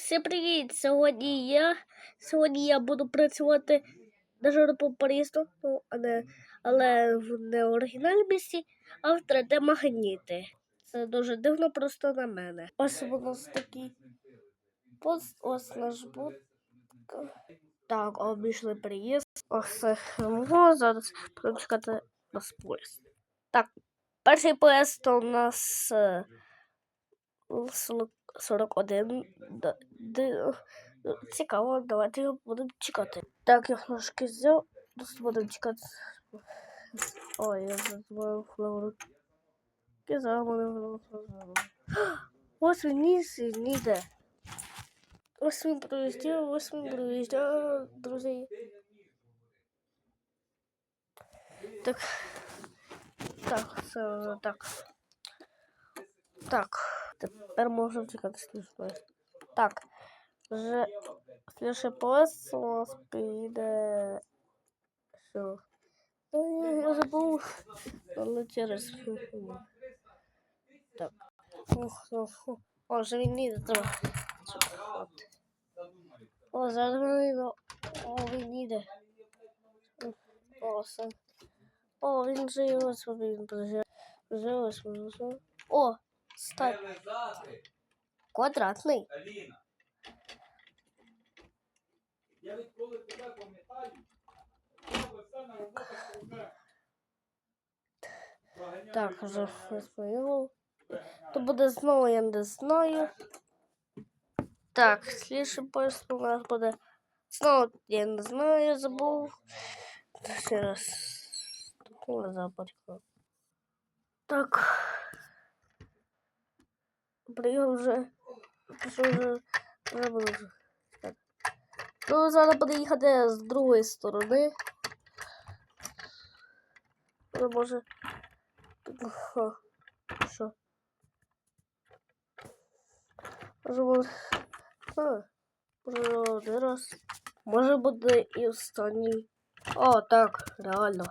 Всім привіт! Сьогодні я сьогодні я буду працювати на жиропопорізну, ну, а не, але в не оригінальному місці, а в 3D магніти. Це дуже дивно просто на мене. Ось у нас такий пост, ось наш бут. Так, обійшли приїзд. Ось його. Зараз будемо чекати на поїзд. Так, перший поїзд у нас е, 40 41. Д- д- Цікаво, давайте його будемо чекати. Так, я флажки взяв. Просто будемо чекати. Ой, я забуваю флавру. Ось він ніс і ніде. Ось він проїздив, ось він проїздив, друзі. Так. Так, все так. Так. Тепер можемо чекати слідчий Так. Вже слідчий поїзд у нас піде. Що? Ну, Я забув. Але через. Так. Ух, ух. О, вже він їде, треба. О, зараз він їде. О, він їде. О. О, він вже його він прожив. Прожив, прожив. О, Стой. Квадратний. Я відколи тебе пам'ятаю, Так, вже розповів. То буде знову, я не знаю. Так, слідший поїзд у нас буде. Знову я не знаю, я забув. Ще раз. Так. Приїхав вже. Що вже вже. Так. Ну, зараз буде їхати з другої сторони. Але може. Ха. Що? Може буде. А, може один раз. Може буде і останній. О, так, реально.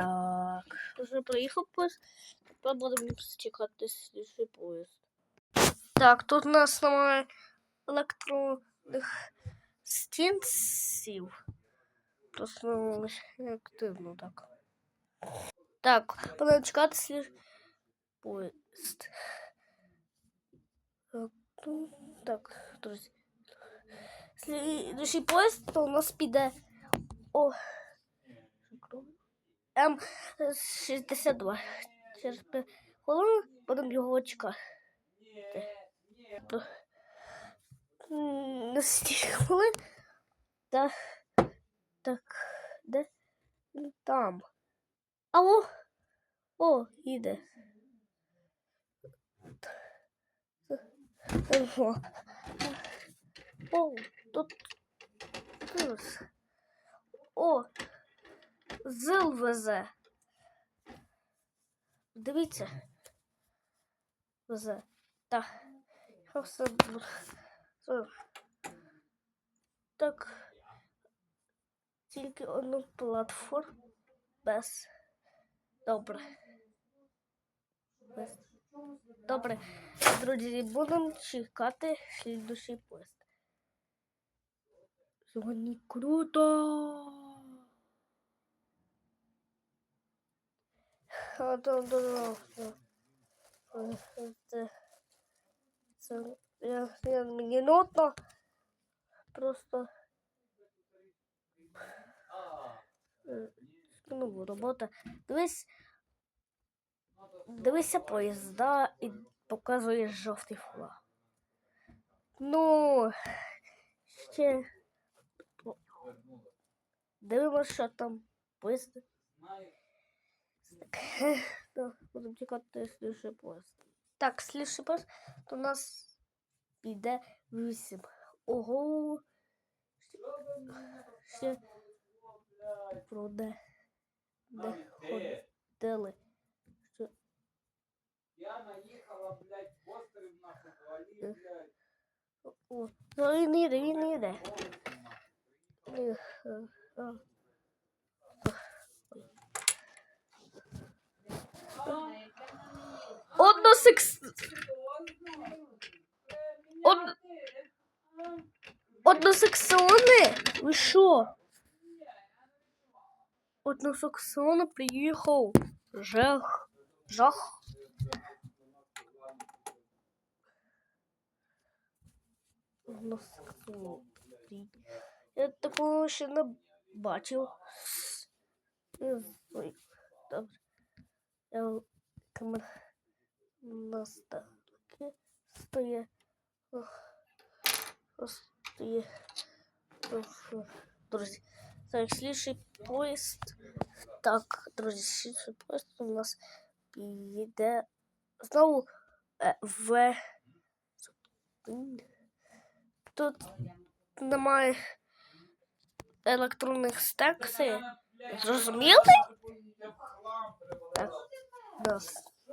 Так. Вже приїхав поїзд. Тепер будемо чекати слідчий поїзд. Так, тут у нас немає електронних стінців. Просто не активно так. Так, будемо чекати слід поїзд. Так, Так, друзі. Слідчий поїзд то у нас піде. О. М62. Через 5 хвилин будемо його чекати. Стільки. Так. Так. Де? Там. Алло? О. Ого. О. Тут. О, зил везе. Дивіться. Везе. Так. Все. Так. Тільки одну платформу. Без. Добре. Без. Добре. Друзі, будемо чекати слідущий поїзд. Сьогодні круто. А, да, да, да, да. Е, Це, мені нотно. Просто ну, робота. Дивись, дивися поїзда і показує жовтий флаг. Ну, ще дивимося, що там поїзд. Так, будемо чекати слідший поїзд. Так, слідший поїзд, то у нас піде вісім. Ого. Ще про де, де ходили. Що Я наїхала, блядь, постерів на футболі, блядь. О, ну він їде, він їде. Ех, е, а. Ой. Секс... Од... Односексуальне? Ви що? Односексуальне приїхав. Жах. Жах. Односексуальне. Я такого ще не бачив. Не знаю. Добре. Я камера нас таки стає. Ох, Стає. Друзі, так, слідчий поїзд. Так, друзі, слідчий поїзд у нас піде знову е, в. Тут немає електронних стаксів. Зрозуміли? Так,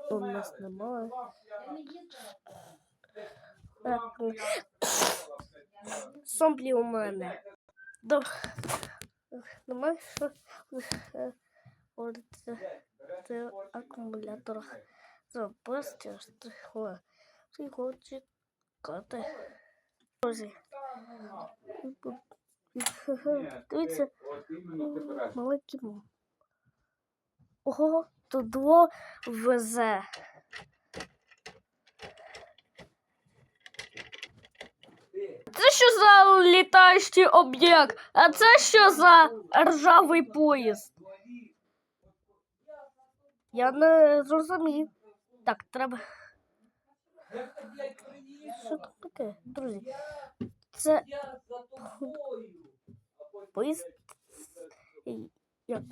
нас, у нас немає. Сомплі у мене. Добре. Немає що е, от це, це акумулятор запасти. Ти хочеш чекати. Друзі. Дивіться, маленький. Ого, тут дво везе. Це що за літаючий об'єкт? А це що за ржавий поїзд? Я не зрозумів. Так, треба. Що там таке, друзі? Це поїзд як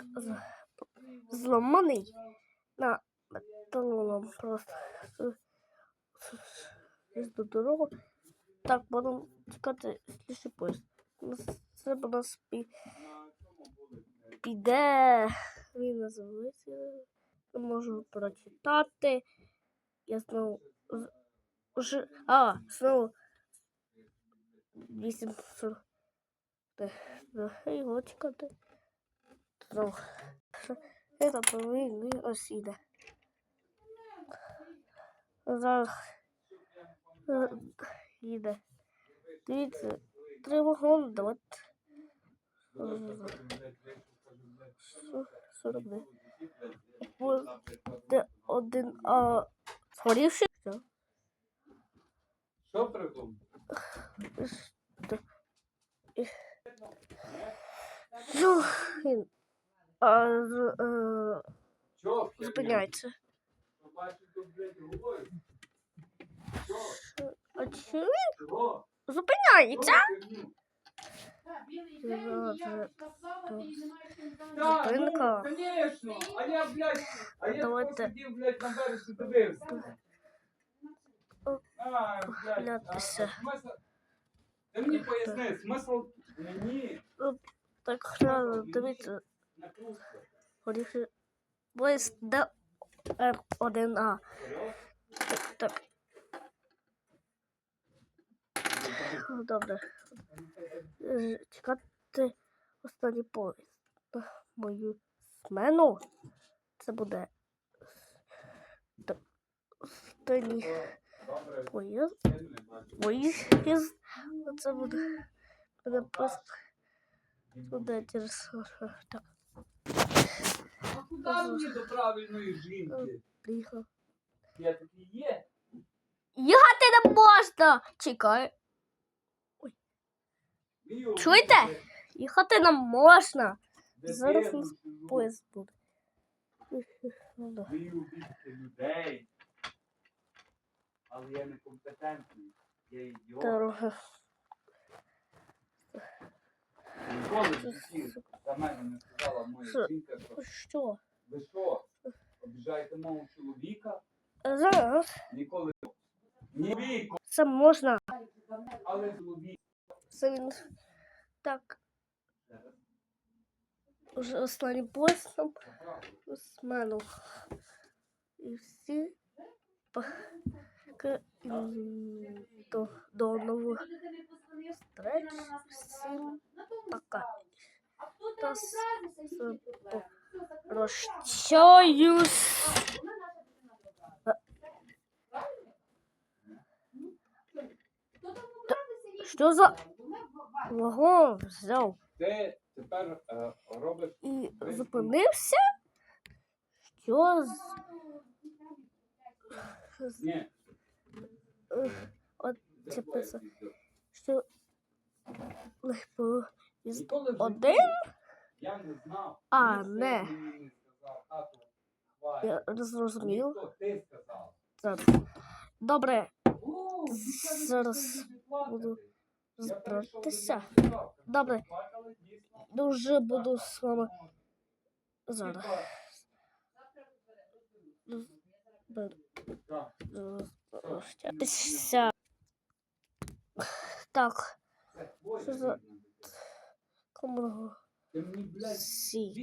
зламаний на металолом просто до дорогу. Так, будемо чекати слідчий поїзд. У нас- пі... піде. Він називається. Не можу прочитати. Я знову. Вже... А, знову. 840. Його чекати. Знову. Це повинні ось іде. Зараз їде. Дивіться, три вагони, давайте. Сорок де. Де один, а згорівши? Що? Що придумав? Ну, Що? Зупиняється. Він зупиняється? Зупинка. ну, конечно. А я, блядь, а я сидів, блядь, на березі дивився. Ти мені поясни, смисл мені? Так, реально, дивіться, горіхи. Поїзд Д Р1А. Так, Добре. Е, Чекати останній поїзд. Мою смену. Це буде останній поїзд. Поїзд. Це буде. Буде просто буде через так. Куди мені до правильної жінки? Приїхав. Я такий є. Їхати не можна! Чекай. Мій Чуєте? Їхати не можна. Зараз нас Поїзд буде. Ну, да. Мій обідки людей. Але я некомпетентний. Я ідіот. Дорога. Ніколи за мене не сказала моя Що? жінка, що Що? ви що, обіжаєте мого чоловіка? Зараз Ніколи. Ні це можна. але чоловік. Це він так. Уже останній поїзд там смену. І всі па- к- м, до, до нових встреч. Всім пока прощаюсь. Що за Ого, взяв? Ти тепер е, робиш і зупинився? Що з Ні. Е, от це писав. Що легко один? Я не знав. А, не. Я зрозумів. Добре, Зараз буду Я збиратися. них і сказав, Добре. Дуже буду з вами зараз. Так, Що за- como si